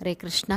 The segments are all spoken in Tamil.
ஹரே கிருஷ்ணா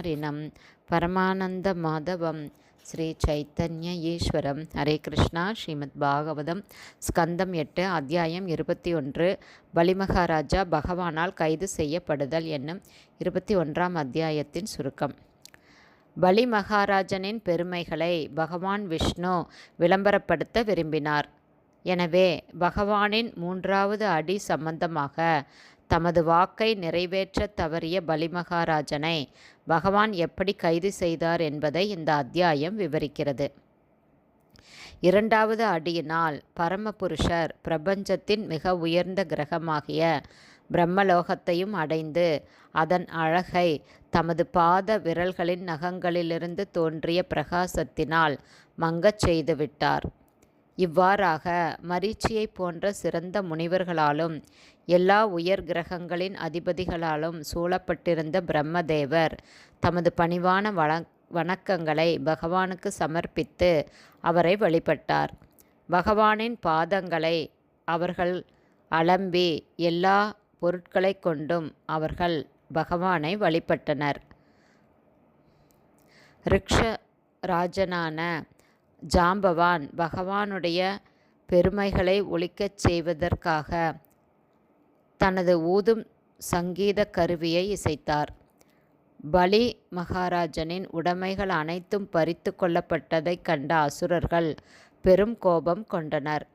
தீனதாரிணம் பரமானந்த மாதவம் ஸ்ரீ சைத்தன்ய ஈஸ்வரம் ஹரே கிருஷ்ணா. ஸ்ரீமத் பாகவதம். ஸ்கந்தம் எட்டு அத்தியாயம் இருபத்தி ஒன்று. பலிமகாராஜா பகவானால் கைது செய்யப்படுதல் என்னும் இருபத்தி ஒன்றாம் அத்தியாயத்தின் சுருக்கம். பலி மகாராஜனின் பெருமைகளை பகவான் விஷ்ணு விளம்பரப்படுத்த விரும்பினார். எனவே பகவானின் மூன்றாவது அடி சம்பந்தமாக தமது வாக்கை நிறைவேற்ற தவறிய பலிமகாராஜனை பகவான் எப்படி கைது செய்தார் என்பதை இந்த அத்தியாயம் விவரிக்கிறது. இரண்டாவது அடியினால் பரமபுருஷர் பிரபஞ்சத்தின் மிக உயர்ந்த கிரகமாகிய பிரம்மலோகத்தையும் அடைந்து அதன் அழகை தமது பாத விரல்களின் நகங்களிலிருந்து தோன்றிய பிரகாசத்தினால் மங்கச் செய்துவிட்டார் இவ்வாறாக மரீச்சியை போன்ற சிறந்த முனிவர்களாலும் எல்லா உயர் கிரகங்களின் அதிபதிகளாலும் சூழப்பட்டிருந்த பிரம்மதேவர் தமது பணிவான வண வணக்கங்களை பகவானுக்கு சமர்ப்பித்து அவரை வழிபட்டார். பகவானின் பாதங்களை அவர்கள் அலம்பி எல்லா பொருட்களை கொண்டும் அவர்கள் பகவானை வழிபட்டனர். ரிக்ஷ ராஜனான ஜாம்பவான் பகவானுடைய பெருமைகளை ஒழிக்கச் செய்வதற்காக தனது ஊதும் சங்கீத கருவியை இசைத்தார். பலி மகாராஜனின் உடைமைகள் அனைத்தும் பறித்து கொள்ளப்பட்டதைக் கண்ட அசுரர்கள் பெரும் கோபம் கொண்டனர்.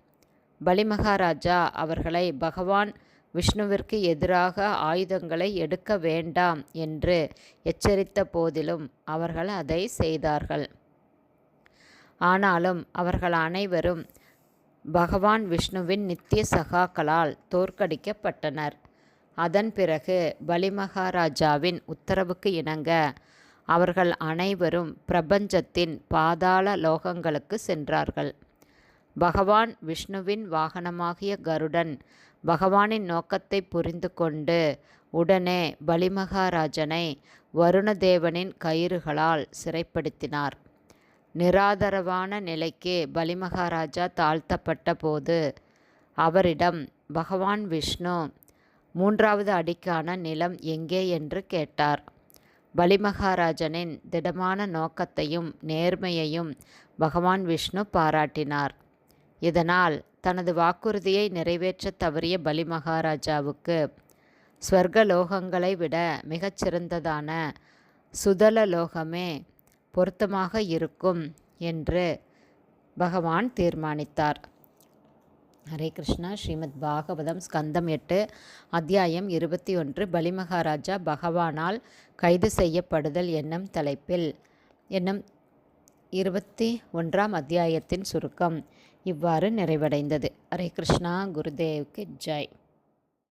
பலி மகாராஜா அவர்களை பகவான் விஷ்ணுவிற்கு எதிராக ஆயுதங்களை எடுக்க வேண்டாம் என்று எச்சரித்த போதிலும் அவர்கள் அதை செய்தார்கள். ஆனாலும் அவர்கள் அனைவரும் பகவான் விஷ்ணுவின் நித்திய சகாக்களால் தோற்கடிக்கப்பட்டனர். அதன் பிறகு பலிமகாராஜாவின் உத்தரவுக்கு இணங்க அவர்கள் அனைவரும் பிரபஞ்சத்தின் பாதாள லோகங்களுக்கு சென்றார்கள். பகவான் விஷ்ணுவின் வாகனமாகிய கருடன் பகவானின் நோக்கத்தை புரிந்து கொண்டு உடனே பலிமகாராஜனை வருணதேவனின் கயிறுகளால் சிறைப்படுத்தினார். நிராதரவான நிலைக்கு பலிமகாராஜா தாழ்த்தப்பட்ட போது அவரிடம் பகவான் விஷ்ணு மூன்றாவது அடிக்கான நிலம் எங்கே? என்று கேட்டார். பலிமகாராஜனின் திடமான நோக்கத்தையும் நேர்மையையும் பகவான் விஷ்ணு பாராட்டினார். இதனால் தனது வாக்குறுதியை நிறைவேற்ற தவறிய பலி மகாராஜாவுக்கு ஸ்வர்கலோகங்களை விட மிகச்சிறந்ததான சுதல லோகமே பொருத்தமாக இருக்கும் என்று பகவான் தீர்மானித்தார். ஹரே கிருஷ்ணா. ஸ்ரீமத் பாகவதம் ஸ்கந்தம் எட்டு அத்தியாயம் இருபத்தி ஒன்று பலிமகாராஜா பகவானால் கைது செய்யப்படுதல் என்னும் தலைப்பில் என்னும் இருபத்தி ஒன்றாம் அத்தியாயத்தின் சுருக்கம் இவ்வாறு நிறைவடைந்தது. ஹரே கிருஷ்ணா. குருதேவுக்கு ஜெய்.